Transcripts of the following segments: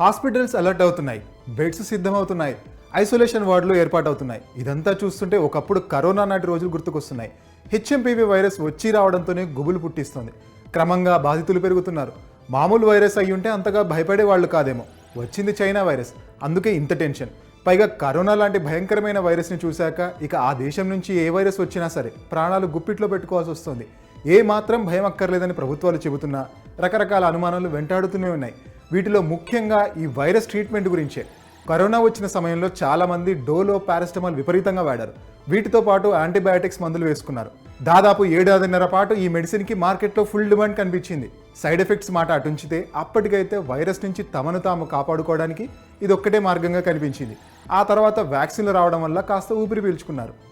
Hospitals alert అవుతున్నాయి beds సిద్ధమవుతున్నాయి isolation వార్డులు ఏర్పాటవుతున్నాయి. ఇదంతా చూస్తుంటే ఒకప్పుడు కరోనా నాటి రోజులు గుర్తుకొస్తున్నాయి. హెచ్ఎంపీవీ వైరస్ వచ్చి రావడంతోనే గుబులు పుట్టిస్తుంది. క్రమంగా బాధితులు పెరుగుతున్నారు. మామూలు వైరస్ అయి ఉంటే అంతగా భయపడే వాళ్ళు కాదేమో. వచ్చింది చైనా వైరస్. అందుకే ఇంత టెన్షన్. పైగా కరోనా లాంటి భయంకరమైన వైరస్ని చూశాక ఇక ఆ దేశం నుంచి ఏ వైరస్ వచ్చినా సరే ప్రాణాలు గుప్పిట్లో పెట్టుకోవాల్సి వస్తుంది. ఏ మాత్రం భయం అక్కర్లేదని ప్రభుత్వాలు చెబుతున్నా రకరకాల అనుమానాలు వెంటాడుతూనే ఉన్నాయి. వీటిలో ముఖ్యంగా ఈ వైరస్ ట్రీట్మెంట్ గురించే. కరోనా వచ్చిన సమయంలో చాలామంది డోలో పారాసిటమాల్ విపరీతంగా వాడారు. వీటితో పాటు యాంటీబయాటిక్స్ మందులు వేసుకున్నారు. దాదాపు ఏడాదిన్నర పాటు ఈ మెడిసిన్కి మార్కెట్లో ఫుల్ డిమాండ్ కనిపించింది. సైడ్ ఎఫెక్ట్స్ మాట అటుంచితే అప్పటికైతే వైరస్ నుంచి తమను తాము కాపాడుకోవడానికి ఇది ఒక్కటే మార్గంగా కనిపించింది. ఆ తర్వాత వ్యాక్సిన్లు రావడం వల్ల కాస్త ఊపిరి పీల్చుకున్నారు.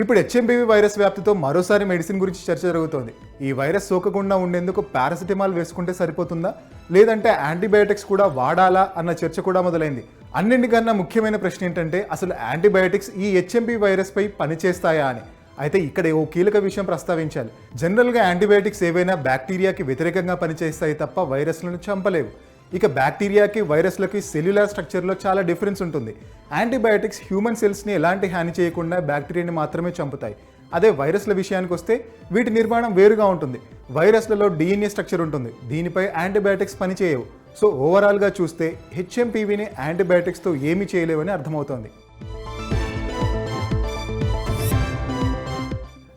ఇప్పుడు హెచ్ఎంపీవీ వైరస్ వ్యాప్తితో మరోసారి మెడిసిన్ గురించి చర్చ జరుగుతోంది. ఈ వైరస్ సోకకుండా ఉండేందుకు పారాసిటమాల్ వేసుకుంటే సరిపోతుందా? లేదంటే యాంటీబయాటిక్స్ కూడా వాడాలా అన్న చర్చ కూడా మొదలైంది. అన్నింటికన్నా ముఖ్యమైన ప్రశ్న ఏంటంటే అసలు యాంటీబయాటిక్స్ ఈ హెచ్ఎంపీ వైరస్ పై పనిచేస్తాయా అని. అయితే ఇక్కడ ఓ కీలక విషయం ప్రస్తావించాలి. జనరల్గా యాంటీబయాటిక్స్ ఏవైనా బ్యాక్టీరియాకి వ్యతిరేకంగా పనిచేస్తాయి తప్ప వైరస్లను చంపలేవు. ఇక బ్యాక్టీరియాకి వైరస్లకి సెల్యులార్ స్ట్రక్చర్లో చాలా డిఫరెన్స్ ఉంటుంది. యాంటీబయాటిక్స్ హ్యూమన్ సెల్స్ని ఎలాంటి హాని చేయకుండా బ్యాక్టీరియాని మాత్రమే చంపుతాయి. అదే వైరస్ల విషయానికి వస్తే వీటి నిర్మాణం వేరుగా ఉంటుంది. వైరస్లలో డిఎన్ఏ స్ట్రక్చర్ ఉంటుంది. దీనిపై యాంటీబయాటిక్స్ పనిచేయవు సో ఓవరాల్గా చూస్తే హెచ్ఎంపీవీని యాంటీబయాటిక్స్తో ఏమీ చేయలేవని అర్థమవుతోంది.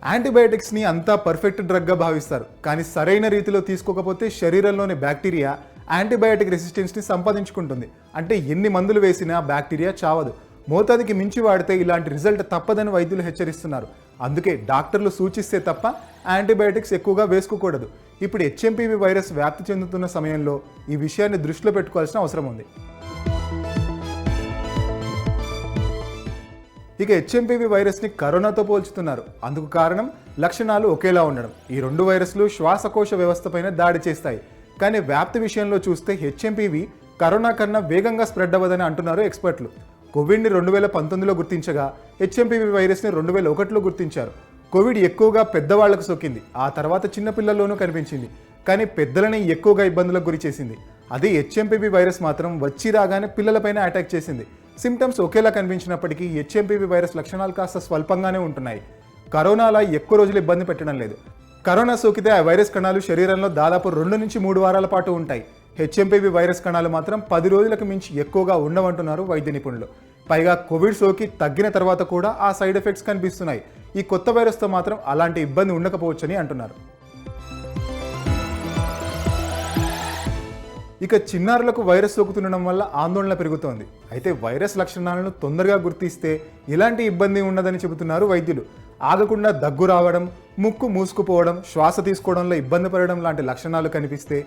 యాంటీబయాటిక్స్ని అంతా పర్ఫెక్ట్ డ్రగ్గా భావిస్తారు. కానీ సరైన రీతిలో తీసుకోకపోతే శరీరంలోని బ్యాక్టీరియా యాంటీబయాటిక్ రెసిస్టెన్స్ని సంపాదించుకుంటుంది. అంటే ఎన్ని మందులు వేసినా బ్యాక్టీరియా చావదు. మోతాదికి మించి వాడితే ఇలాంటి రిజల్ట్ తప్పదని వైద్యులు హెచ్చరిస్తున్నారు. అందుకే డాక్టర్లు సూచిస్తే తప్ప యాంటీబయాటిక్స్ ఎక్కువగా వేసుకోకూడదు. ఇప్పుడు హెచ్ఎంపీవీ వైరస్ వ్యాప్తి చెందుతున్న సమయంలో ఈ విషయాన్ని దృష్టిలో పెట్టుకోవాల్సిన అవసరం ఉంది. ఇక హెచ్ఎంపీవీ వైరస్ని కరోనాతో పోల్చుతున్నారు. అందుకు కారణం లక్షణాలు ఒకేలా ఉండడం. ఈ రెండు వైరస్లు శ్వాసకోశ వ్యవస్థపైన దాడి చేస్తాయి. కానీ వ్యాప్తి విషయంలో చూస్తే హెచ్ఎంపీవి కరోనా కన్నా వేగంగా స్ప్రెడ్ అవ్వదని అంటున్నారు ఎక్స్పర్ట్లు. కోవిడ్ని రెండు వేల పంతొమ్మిదిలో గుర్తించగా హెచ్ఎంపీవి వైరస్ని రెండు వేల ఒకటిలో గుర్తించారు. కోవిడ్ ఎక్కువగా పెద్దవాళ్ళకు సోకింది. ఆ తర్వాత చిన్నపిల్లల్లోనూ కనిపించింది. కానీ పెద్దలని ఎక్కువగా ఇబ్బందులకు గురి చేసింది. అదే హెచ్ఎంపీవి వైరస్ మాత్రం వచ్చి రాగానే పిల్లలపైన అటాక్ చేసింది. సిమ్టమ్స్ ఒకేలా కనిపించినప్పటికీ హెచ్ఎంపీవి వైరస్ లక్షణాలు కాస్త స్వల్పంగానే ఉంటున్నాయి. కరోనాలా ఎక్కువ రోజులు ఇబ్బంది పెట్టడం లేదు. కరోనా సోకితే ఆ వైరస్ కణాలు శరీరంలో దాదాపు రెండు నుంచి మూడు వారాల పాటు ఉంటాయి. హెచ్ఎంపీవి వైరస్ కణాలు మాత్రం పది రోజులకు మించి ఎక్కువగా ఉండవంటున్నారు వైద్య నిపుణులు. పైగా కోవిడ్ సోకి తగ్గిన తర్వాత కూడా ఆ సైడ్ ఎఫెక్ట్స్ కనిపిస్తున్నాయి. ఈ కొత్త వైరస్తో మాత్రం అలాంటి ఇబ్బంది ఉండకపోవచ్చని అంటున్నారు. ఇక చిన్నారులకు వైరస్ సోకుతుండడం వల్ల ఆందోళన పెరుగుతోంది. అయితే వైరస్ లక్షణాలను తొందరగా గుర్తిస్తే ఎలాంటి ఇబ్బంది ఉండదని చెబుతున్నారు వైద్యులు. ఆగకుండా దగ్గు రావడం ముక్కు మూసుకుపోవడం శ్వాస తీసుకోవడంలో ఇబ్బంది పడడం లాంటి లక్షణాలు కనిపిస్తే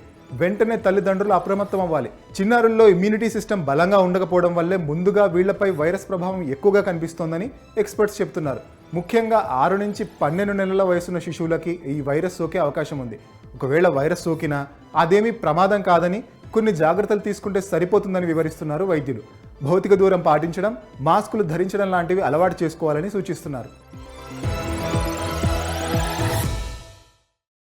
వెంటనే తల్లిదండ్రులు అప్రమత్తం అవ్వాలి చిన్నారుల్లో ఇమ్యూనిటీ సిస్టమ్ బలంగా ఉండకపోవడం వల్లే ముందుగా వీళ్ళపై వైరస్ ప్రభావం ఎక్కువగా కనిపిస్తోందని ఎక్స్పర్ట్స్ చెప్తున్నారు. ముఖ్యంగా ఆరు నుంచి పన్నెండు నెలల వయసున్న శిశువులకి ఈ వైరస్ సోకే అవకాశం ఉంది. ఒకవేళ వైరస్ సోకినా అదేమీ ప్రమాదం కాదని కొన్ని జాగ్రత్తలు తీసుకుంటే సరిపోతుందని వివరిస్తున్నారు వైద్యులు. భౌతిక దూరం పాటించడం మాస్కులు ధరించడం లాంటివి అలవాటు చేసుకోవాలని సూచిస్తున్నారు.